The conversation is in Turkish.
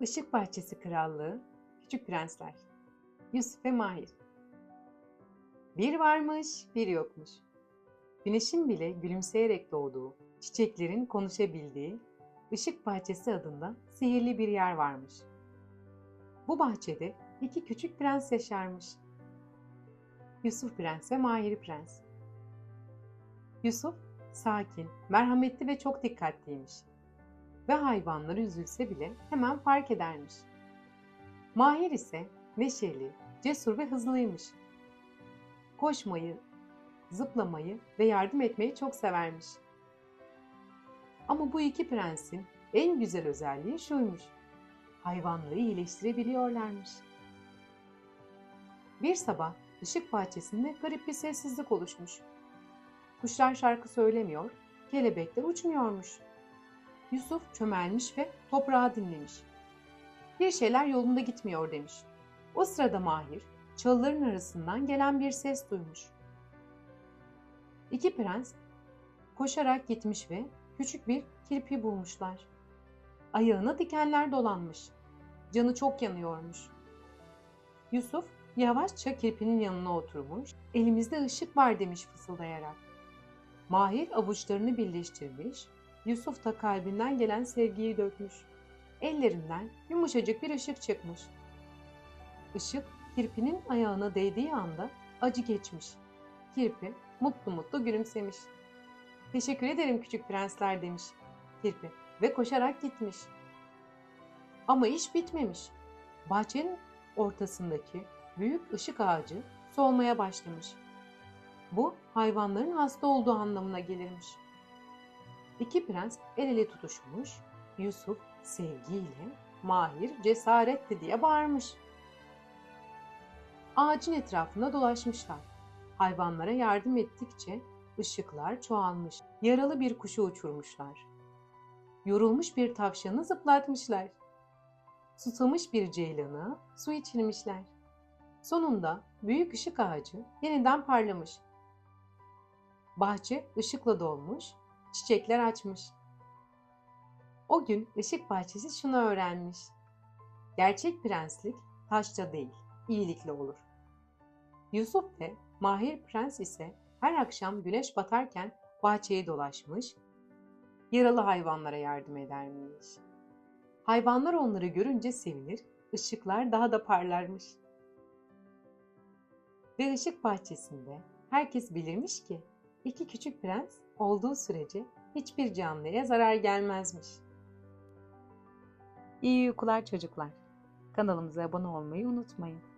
Işık Bahçesi Krallığı, Küçük Prensler, Yusuf ve Mahir. Bir varmış, bir yokmuş. Güneşin bile gülümseyerek doğduğu, çiçeklerin konuşabildiği Işık Bahçesi adında sihirli bir yer varmış. Bu bahçede iki küçük prens yaşarmış. Yusuf Prens ve Mahir Prens. Yusuf sakin, merhametli ve çok dikkatliymiş ve hayvanlar üzülse bile hemen fark edermiş. Mahir ise neşeli, cesur ve hızlıymış. Koşmayı, zıplamayı ve yardım etmeyi çok severmiş. Ama bu iki prensin en güzel özelliği şuymuş. Hayvanları iyileştirebiliyorlarmış. Bir sabah ışık bahçesinde garip bir sessizlik oluşmuş. Kuşlar şarkı söylemiyor, kelebekler uçmuyormuş. Yusuf çömelmiş ve toprağı dinlemiş. Bir şeyler yolunda gitmiyor demiş. O sırada Mahir çalıların arasından gelen bir ses duymuş. İki prens koşarak gitmiş ve küçük bir kirpi bulmuşlar. Ayağına dikenler dolanmış. Canı çok yanıyormuş. Yusuf yavaşça kirpinin yanına oturmuş. Elimizde ışık var demiş fısıldayarak. Mahir avuçlarını birleştirmiş Yusuf da kalbinden gelen sevgiyi dökmüş. Ellerinden yumuşacık bir ışık çıkmış. Işık kirpinin ayağına değdiği anda acı geçmiş. Kirpi mutlu mutlu gülümsemiş. Teşekkür ederim küçük prensler demiş kirpi ve koşarak gitmiş. Ama iş bitmemiş. Bahçenin ortasındaki büyük ışık ağacı solmaya başlamış. Bu hayvanların hasta olduğu anlamına gelirmiş. İki prens el ele tutuşmuş, Yusuf sevgiyle, Mahir cesaretle diye bağırmış. Ağacın etrafında dolaşmışlar. Hayvanlara yardım ettikçe ışıklar çoğalmış. Yaralı bir kuşu uçurmuşlar. Yorulmuş bir tavşanı zıplatmışlar. Susamış bir ceylanı su içirmişler. Sonunda büyük ışık ağacı yeniden parlamış. Bahçe ışıkla dolmuş, çiçekler açmış. O gün ışık bahçesi şunu öğrenmiş. Gerçek prenslik taşta değil, iyilikle olur. Yusuf ve Mahir Prens ise her akşam güneş batarken bahçeyi dolaşmış, yaralı hayvanlara yardım edermiş. Hayvanlar onları görünce sevinir, ışıklar daha da parlarmış. Ve ışık bahçesinde herkes bilirmiş ki iki küçük prens olduğu sürece hiçbir canlıya zarar gelmezmiş. İyi uykular çocuklar. Kanalımıza abone olmayı unutmayın.